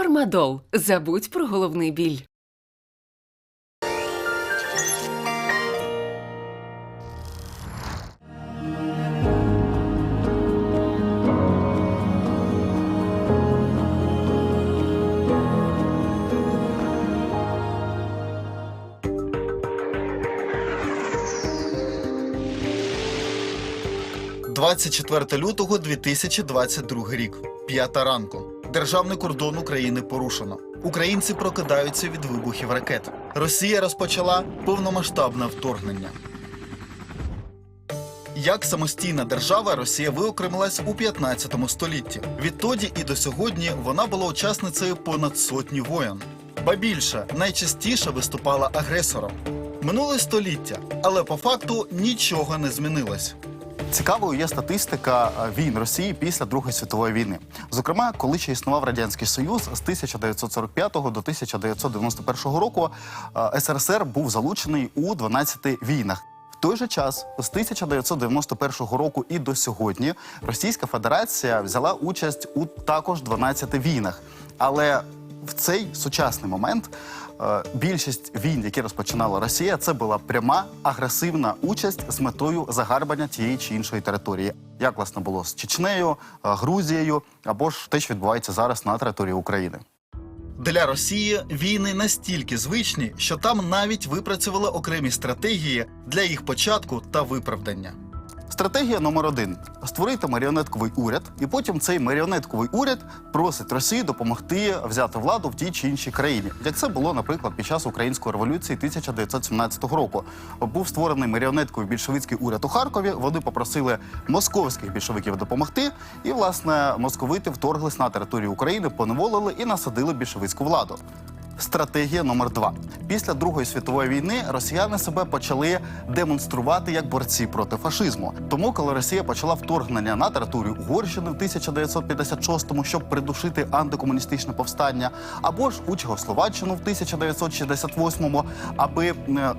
Фармадол. Забудь про головний біль. – 24 лютого 2022 рік. П'ята ранку. Державний кордон України порушено. Українці прокидаються від вибухів ракет. Росія розпочала повномасштабне вторгнення. Як самостійна держава Росія виокремилась у 15 столітті. Відтоді і до сьогодні вона була учасницею понад сотні воєн. Ба більше найчастіше виступала агресором. Минуле століття, але по факту нічого не змінилось. Цікавою є статистика е, війн Росії після Другої світової війни. Зокрема, коли ще існував радянський союз з 1945 до 1991 року, е, СРСР був залучений у 12 війнах. В той же час, з 1991 року і до сьогодні, Російська Федерація взяла участь у також 12 війнах. Але в цей сучасний момент е, більшість війн, які розпочинала Росія, це була пряма агресивна участь з метою загарбання тієї чи іншої території. Як власне було з Чечнею, е, Грузією або ж те, що відбувається зараз на території України. Для Росії війни настільки звичні, що там навіть випрацювали окремі стратегії для їх початку та виправдання. Стратегія номер один створити маріонетковий уряд, і потім цей маріонетковий уряд просить Росію допомогти взяти владу в тій чи іншій країні. Як це було, наприклад, під час української революції 1917 року. Був створений маріонетковий більшовицький уряд у Харкові. Вони попросили московських більшовиків допомогти, і власне московити вторглись на територію України, поневолили і насадили більшовицьку владу. Стратегія номер два після Другої світової війни росіяни себе почали демонструвати як борці проти фашизму. Тому, коли Росія почала вторгнення на територію Угорщини в 1956-му, щоб придушити антикомуністичне повстання, або ж у Чехословаччину в 1968-му, аби е,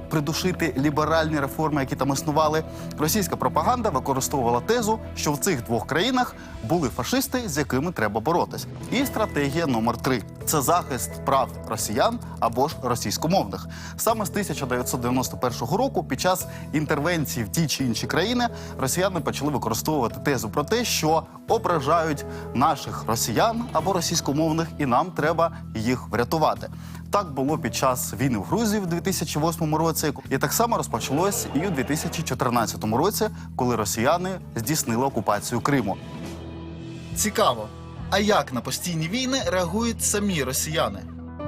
придушити ліберальні реформи, які там існували, російська пропаганда використовувала тезу, що в цих двох країнах були фашисти, з якими треба боротись. І стратегія номер три це захист прав росіян або ж російськомовних. Саме з 1991 року, під час інтервенції в ті чи інші країни, росіяни почали використовувати тезу про те, що ображають наших росіян або російськомовних, і нам треба їх врятувати. Так було під час війни в Грузії в 2008 році, і так само розпочалось і у 2014 році, коли росіяни здійснили окупацію Криму. Цікаво. А як на постійні війни реагують самі росіяни?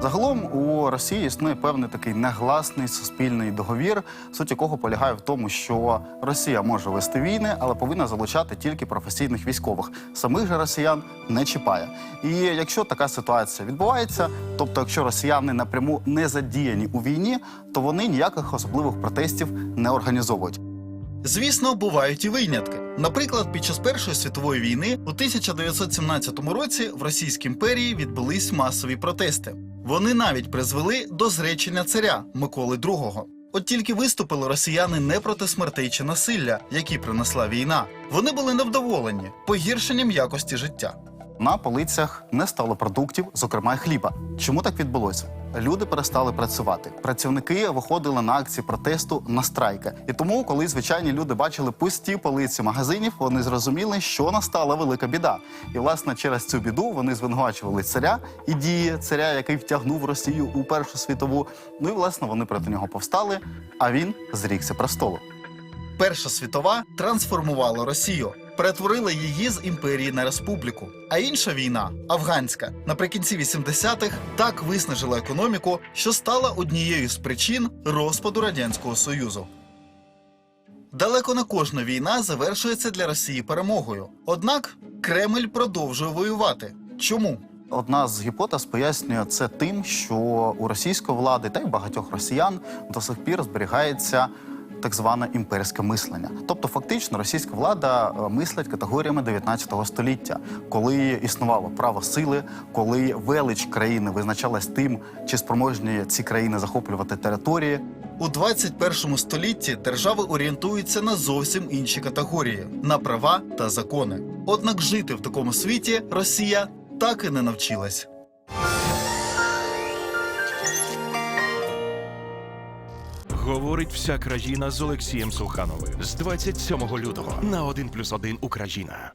Загалом у Росії існує певний такий негласний суспільний договір, суть якого полягає в тому, що Росія може вести війни, але повинна залучати тільки професійних військових. Самих же росіян не чіпає. І якщо така ситуація відбувається, тобто якщо росіяни напряму не задіяні у війні, то вони ніяких особливих протестів не організовують. Звісно, бувають і винятки. Наприклад, під час Першої світової війни у 1917 році в Російській імперії відбулись масові протести. Вони навіть призвели до зречення царя Миколи II. От тільки виступили росіяни не проти смертей чи насилля, які принесла війна. Вони були невдоволені погіршенням якості життя. На полицях не стало продуктів, зокрема хліба. Чому так відбулося? Люди перестали працювати. Працівники виходили на акції протесту на страйки. І тому, коли звичайні люди бачили пусті полиці магазинів, вони зрозуміли, що настала велика біда. І власне через цю біду вони звинувачували царя і дії царя, який втягнув Росію у Першу світову. Ну і власне вони проти нього повстали. А він зрікся престолу. Перша світова трансформувала Росію, перетворила її з імперії на республіку. А інша війна, афганська, наприкінці 80-х так виснажила економіку, що стала однією з причин розпаду радянського союзу. Далеко не кожна війна завершується для Росії перемогою. Однак Кремль продовжує воювати. Чому? Одна з гіпотез пояснює це тим, що у російської влади та й багатьох росіян до сих пір зберігається так зване імперське мислення. Тобто, фактично, російська влада е, мислить категоріями 19 століття, коли існувало право сили, коли велич країни визначалась тим, чи спроможні ці країни захоплювати території. У 21 столітті держави орієнтуються на зовсім інші категорії на права та закони. Однак жити в такому світі Росія так і не навчилась. Говорить вся країна з Олексієм Сухановим з 27 лютого на 1+,1 Україна.